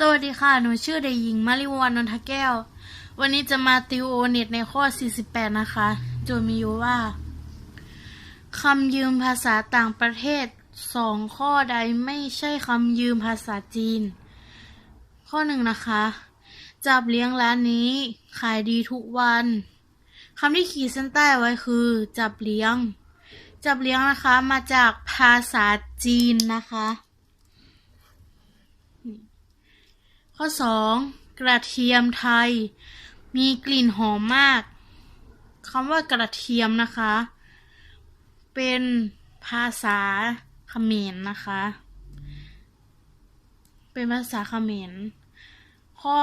สวัสดีค่ะ หนูชื่อเด็กหญิงมาริวันนนทแก้ว วันนี้จะมาติวโอเน็ตในข้อ 48 นะคะ โจทย์มีอยู่ว่าคำยืมภาษาต่างประเทศสองข้อใดไม่ใช่คำยืมภาษาจีน ข้อหนึ่งนะคะ จับเลี้ยงร้านนี้ขายดีทุกวันคำที่ขีดเส้นใต้ไว้คือ จับเลี้ยง จับเลี้ยงนะคะมาจากภาษาจีนนะคะ ข้อ 2. กระเทียมไทย มีกลิ่นหอมมากคำว่ากระเทียมนะคะ เป็นภาษาเขมรนะคะ เป็นภาษาเขมร ข้อ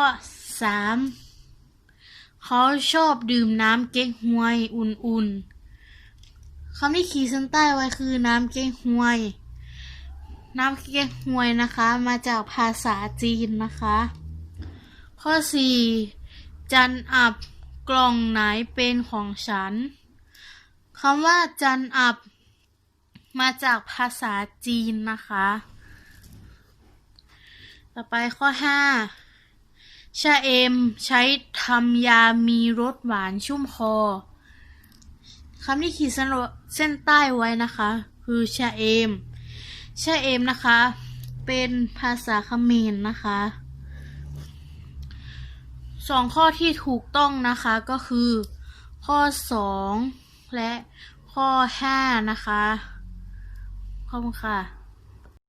3. เขาชอบดื่มน้ำเก๊กฮวยอุ่นๆคำที่ขีดเส้นใต้ไว้คือน้ำเก๊กฮวย น้ำเก๊กฮวยนะคะ มาจากภาษาจีนนะคะ ข้อ 4. จันอับกล่องไหนเป็นของฉันคำว่าจันอับ มาจากภาษาจีนนะคะ ต่อไปข้อ 5. ชาเอมใช้ทำยามีรสหวานชุ่มคอคำที่ขีดเส้นเส้นใต้ไว้นะคะ คือชาเอม ชาเอมนะคะ เป็นภาษาเขมรนะคะสองข้อที่ถูกต้องนะคะก็คือ ข้อ 2 และข้อ 5 นะคะ ขอบคุณค่ะ